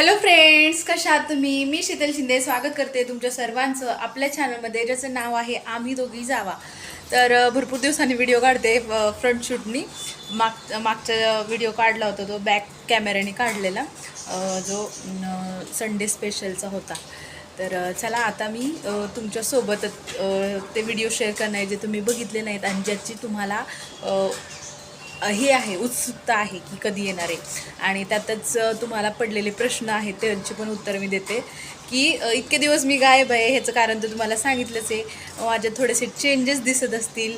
Hello friends कशा आहात तुम्ही? मी शीतल शिंदे. स्वागत करते तुमच्या सर्वांचं आपल्या चॅनलमध्ये ज्याचं नाव आहे आम्ही दोघी जावा. तर भरपूर दिवसांनी व्हिडिओ काढते फ्रंट शूटनी माग मागचा व्हिडिओ काढला होता तो बॅक कॅमेऱ्याने काढलेला. जो संडे स्पेशलचा होता. तर चला आता मी तुमच्यासोबत तुमच्यासोबतच ते व्हिडिओ शेअर करणार जे तुम्ही बघितले नाहीत आणि ज्याची तुम्हाला हे आहे उत्सुकता आहे की कधी येणार आहे. आणि त्यातच तुम्हाला पडलेले प्रश्न आहेत त्यांची पण उत्तर मी देते. की इतके दिवस मी गायब आहे ह्याचं कारण तर तुम्हाला सांगितलंच आहे. माझ्यात थोडेसे चेंजेस दिसत असतील.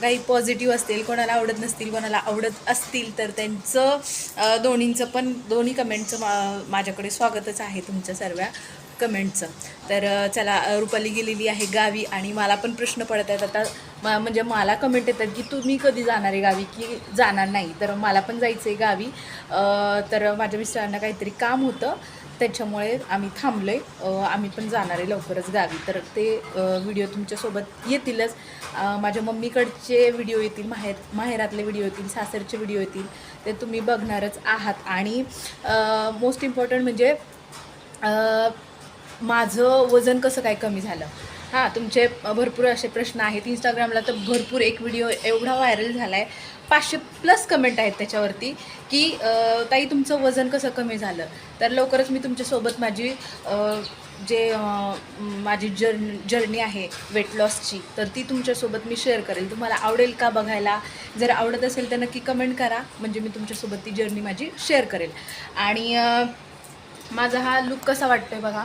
काही पॉझिटिव्ह असतील कोणाला आवडत नसतील कोणाला आवडत असतील तर त्यांचं दोन्हींचं पण दोन्ही कमेंटचं मा माझ्याकडे स्वागतच आहे तुमच्या सर्व कमेंटचं तर चला रुपाली गेलेली आहे गावी आणि मला पण प्रश्न पडत आहेत. आता मा म्हणजे मला कमेंट येतात की तुम्ही कधी जाणार आहे गावी? की जाणार नाही? तर मला पण जायचं आहे गावी तर माझ्या मिस्टरांना काहीतरी काम होतं. त्याच्यामुळे आम्ही थांबलो आहे आम्ही पण जाणार आहे लवकरच गावी. तर ते व्हिडिओ तुमच्यासोबत येतीलच. माझ्या मम्मीकडचे व्हिडिओ येतील माहेर माहेरातले व्हिडिओ येतील सासरचे व्हिडिओ येतील. ते तुम्ही बघणारच आहात. आणि मोस्ट इम्पॉर्टंट म्हणजे माझं वजन कसं काय कमी झालं? हां तुमचे भरपूर असे प्रश्न आहेत. इंस्टाग्रामला तर भरपूर एक व्हिडिओ एवढा व्हायरल झाला आहे पाचशे प्लस कमेंट आहेत त्याच्यावरती की ताई तुमचं वजन कसं कमी झालं? तर लवकरच मी तुमच्यासोबत माझी जे माझी जर्न जर्नी आहे वेट लॉसची तर ती तुमच्यासोबत मी शेअर करेल. तुम्हाला आवडेल का बघायला? जर आवडत असेल तर नक्की कमेंट करा. म्हणजे मी तुमच्यासोबत ती जर्नी माझी शेअर करेल. आणि माझा हा लुक कसा वाटतो आहे बघा?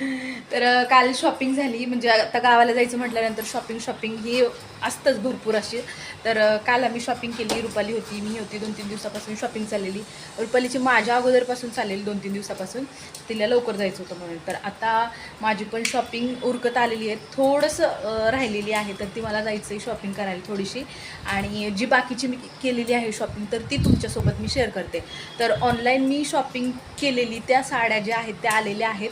तर काल शॉपिंग झाली. म्हणजे आता गावाला जायचं म्हटल्यानंतर शॉपिंग शॉपिंग ही असतंच भरपूर अशी. तर काल आम्ही शॉपिंग केली. रुपाली होती मी होती. दोन तीन दिवसापासून शॉपिंग चाललेली. रुपालीची माझ्या अगोदरपासून चाललेली दोन तीन दिवसापासून. तिला लवकर जायचं होतं म्हणून. तर आता माझी पण शॉपिंग उरकत आलेली आहे. थोडंसं राहिलेली आहे तर ती मला जायचं आहे शॉपिंग करायला थोडीशी. आणि जी बाकीची मी केलेली आहे शॉपिंग तर ती तुमच्यासोबत मी शेअर करते. तर ऑनलाईन मी शॉपिंग केलेली त्या साड्या ज्या आहेत त्या आलेल्या आहेत.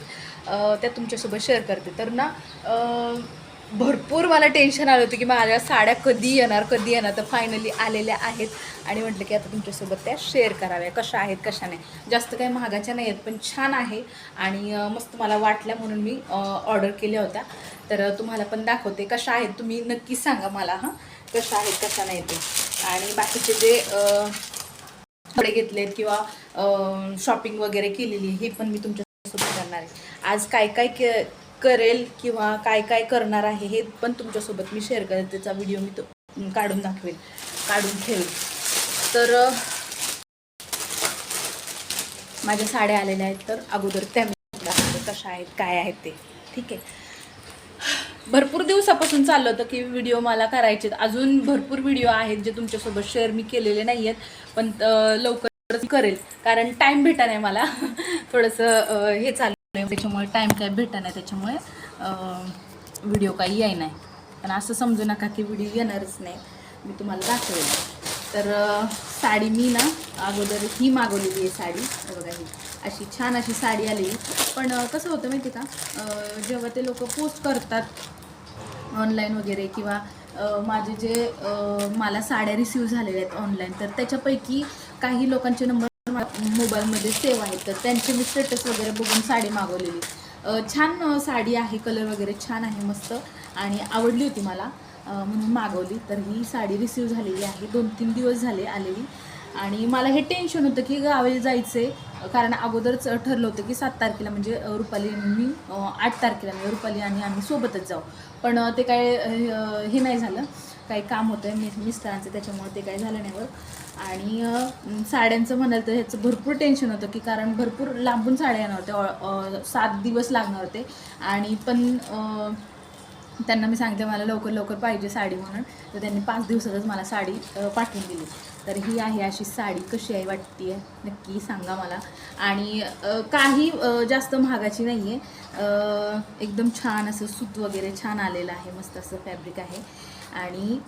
त्या तुमच्यासोबत शेअर करते. तर ना भरपूर मला टेन्शन आलं होतं की माझ्या साड्या कधी येणार कधी येणार. तर फायनली आलेल्या आहेत. आणि म्हटलं की आता तुमच्यासोबत त्या शेअर कराव्या. कशा आहेत कशा नाही. जास्त काही महागाच्या नाही आहेत पण छान आहे. आणि मस्त मला वाटल्या म्हणून मी ऑर्डर केल्या होत्या. तर तुम्हाला पण दाखवते कशा आहेत. तुम्ही नक्की सांगा मला हां. कशा आहेत कशा नाही ते. आणि बाकीचे जे अ, कपडे घेतलेत किंवा शॉपिंग वगैरे केलेली हे पण मी तुमच्या करणार आहे. आज काय काय के करेल किंवा काय काय करणार आहे हे पण तुमच्यासोबत मी शेअर करेल त्याचा व्हिडिओ मी तो काढून दाखवेल काढून ठेवेल तर माझ्या साड्या आलेल्या आहेत. तर अगोदर त्या मी कशा आहेत काय आहेत ते. ठीक आहे. भरपूर दिवसापासून चाललं होतं की व्हिडिओ मला करायचे अजून भरपूर व्हिडिओ आहेत जे तुमच्यासोबत शेअर मी केलेले नाही आहेत पण लवकर लवकरच करेल. कारण टाईम भेटा नाही मला. थोडंसं हे चालू त्याच्यामुळे टाईम काय भेटा नाही त्याच्यामुळे व्हिडिओ काही याय नाही पण असं समजू नका की व्हिडिओ येणारच नाही. मी तुम्हाला दाखवेल. तर साडी मी ना अगोदर ही मागवलेली आहे साडी. बघा ही. अशी छान अशी साडी आली पण कसं होतं माहिती आहे का जेव्हा ते लोक पोस्ट करतात ऑनलाईन वगैरे किंवा माझे जे मला साड्या रिसीव झालेल्या आहेत ऑनलाईन तर त्याच्यापैकी काही लोकांचे नंबर मोबाईलमध्ये सेव्ह आहेत. तर त्यांचे मी स्टेटस वगैरे बघून साडी मागवलेली. छान साडी आहे. कलर वगैरे छान आहे मस्त. आणि आवडली होती मला म्हणून मागवली. तर ही साडी रिसीव झालेली आहे. दोन तीन दिवस झाले आलेली. आणि मला हे टेन्शन होतं की गावाला जायचं आहे कारण अगोदरच ठरलं होतं की सात तारखेला म्हणजे रुपाली आणि मी आठ तारखेला म्हणजे रुपाली आणि आम्ही सोबतच जाऊ. पण ते काय हे नाही झालं. काही काम होतं मी मिस्टरांचं त्याच्यामुळे ते काही झालं नाही बरं आणि साड्यांचं म्हणाल तर ह्याचं भरपूर टेन्शन होतं की कारण भरपूर लांबून साड्या येणार होत्या. सात दिवस लागणार होते. आणि पण त्यांना मी सांगते मला लवकर लवकर पाहिजे साडी म्हणून. तर त्यांनी पाच दिवसातच मला साडी पाठवून दिली. तर ही आहे अशी साडी. कशी आहे वाटते नक्की सांगा मला. आणि काही जास्त महागाची नाही आहे एकदम छान असं सूत वगैरे छान आलेलं आहे. मस्त असं फॅब्रिक आहे. आणि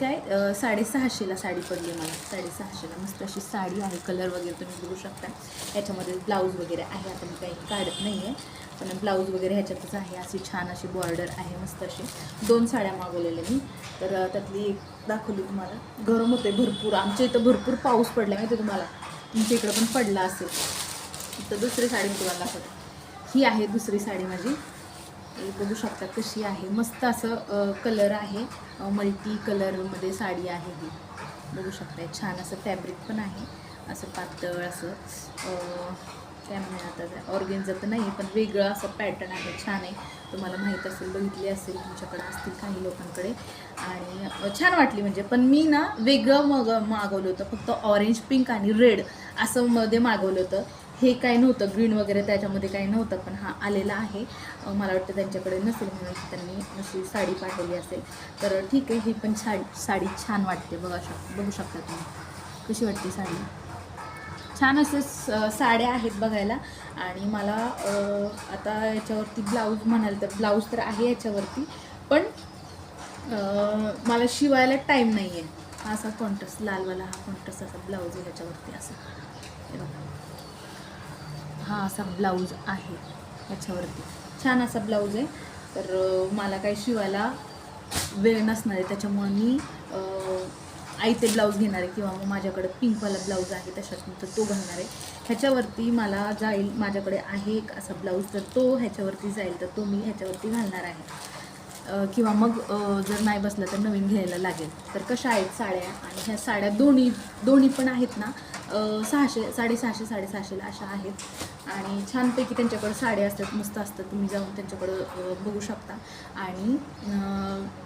काय साडेसहाशेला साडी पडली मला. साडेसहाशेला मस्त अशी साडी आहे. कलर वगैरे तुम्ही बघू शकता. याच्यामध्ये ब्लाऊज वगैरे आहे. आता मी काही काढत नाही आहे पण ब्लाऊज वगैरे ह्याच्यातच आहे. अशी छान अशी बॉर्डर आहे. मस्त अशी. दोन साड्या मागवलेल्या मी. तर त्यातली एक दाखवली तुम्हाला. गरम होते भरपूर. आमच्या इथं भरपूर पाऊस पडला माहिती आहे तुम्हाला. तुमच्या इकडं पण पडला असेल. तर दुसरी साडी मी तुम्हाला दाखवते. ही आहे दुसरी साडी माझी. बघू शकता कशी आहे. मस्त असं कलर आहे. मल्टी कलरमध्ये साडी आहे ही. बघू शकता छान असं फॅब्रिक पण आहे. असं पातळ असं काय काय म्हणतात ऑर्गेन्झा तर नाही पण वेगळं असं पॅटर्न आहे छान आहे. तुम्हाला माहीत असेल बघितली असेल तुमच्याकडे असतील काही लोकांकडे. आणि छान वाटली म्हणजे. पण मी ना वेगळं मग मागवलं होतं फक्त ऑरेंज पिंक आणि रेड असं मध्ये मागवलं होतं. हे काय नव्हतं ग्रीन वगैरे त्याच्यामध्ये काही नव्हतं पण हा आलेला आहे. मला वाटतं त्यांच्याकडे नसेल म्हणून त्यांनी अशी साडी पाठवली असेल. तर ठीक आहे ही पण साडी साडी छान वाटते बघा शक बघू शकता तुम्ही. कशी वाटते साडी? छान असे स- साड्या आहेत बघायला. आणि मला आता याच्यावरती ब्लाऊज म्हणाल तर ब्लाऊज तर आहे याच्यावरती पण मला शिवायला टाईम नाही आहे हा असा कॉन्ट्रास्ट लालवाला हा कॉन्ट्रास्ट असा ब्लाऊज आहे ह्याच्यावरती असा. हा असा ब्लाऊज आहे ह्याच्यावरती छान असा ब्लाऊज आहे. तर मला काही शिवायला वेळ नसणार आहे. त्याच्यामुळे मी आईते ब्लाऊज घेणार आहे किंवा मग माझ्याकडे पिंकवाला ब्लाऊज आहे तशात तर तो घालणार आहे. ह्याच्यावरती मला जाईल माझ्याकडे आहे एक असा ब्लाऊज. तर तो ह्याच्यावरती जाईल तर तो मी ह्याच्यावरती घालणार आहे. किंवा मग जर नाही बसलं तर नवीन घ्यायला लागेल. तर कशा आहेत साड्या? आणि ह्या साड्या दोन्ही दोन्ही पण आहेत ना? सहाशे साडेसहाशे साडेसहाशेला अशा आहेत. आणि छानपैकी त्यांच्याकडं साड्या असतात मस्त असतात. तुम्ही जाऊन त्यांच्याकडं बघू शकता. आणि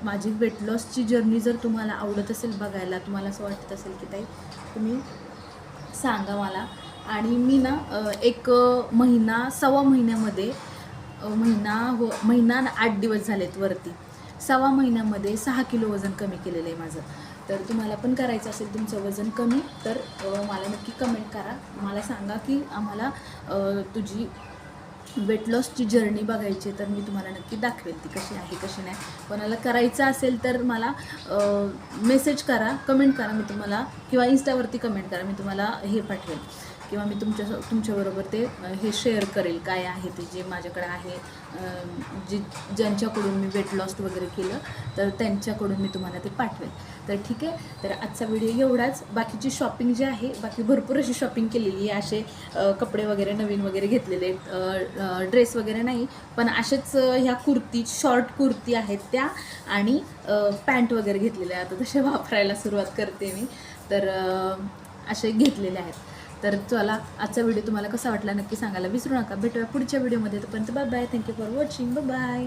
माझी वेट लॉसची जर्नी जर तुम्हाला आवडत असेल बघायला तुम्हाला असं वाटत असेल की ताई तुम्ही सांगा मला. आणि मी ना एक महिना सव्वा महिन्यामध्ये महिना हो महिना आठ दिवस झालेत वरती. सव्वा महिन्यामध्ये सहा किलो वजन कमी केलेलं आहे माझं. तर तुम्हाला पण करायचं असेल तुमचं वजन कमी तर मला नक्की कमेंट करा. मला सांगा की आम्हाला तुझी वेट लॉसची जर्नी बघायची आहे, तर मी तुम्हाला नक्की दाखवेल ती कशी आहे कशी नाही. कोणाला करायचं असेल तर मला मेसेज करा कमेंट करा मी तुम्हाला किंवा इन्स्टावरती कमेंट करा मी तुम्हाला हे पाठवेल. किंवा मी तुमच्या तुमच्याबरोबर ते हे शेअर करेल काय आहे ते जे माझ्याकडे आहे. जे जी ज्यांच्याकडून मी वेट लॉस वगैरे केलं तर त्यांच्याकडून मी तुम्हाला ते पाठवेल. तर ठीक आहे? तर आजचा व्हिडिओ एवढाच. बाकीची शॉपिंग जी आहे बाकी भरपूर अशी शॉपिंग केलेली आहे. असे कपडे वगैरे नवीन वगैरे घेतलेले आहेत. ड्रेस वगैरे नाही पण असेच ह्या कुर्ती शॉर्ट कुर्ती आहेत त्या आणि पॅन्ट वगैरे घेतलेल्या आहेत. आता तसे वापरायला सुरुवात करते मी. तर असे घेतलेले आहेत. तर चला आजचा व्हिडिओ तुम्हाला कसा वाटला नक्की सांगायला विसरू नका. भेटूया पुढच्या व्हिडिओमध्ये. तोपर्यंत bye bye thank you for watching bye bye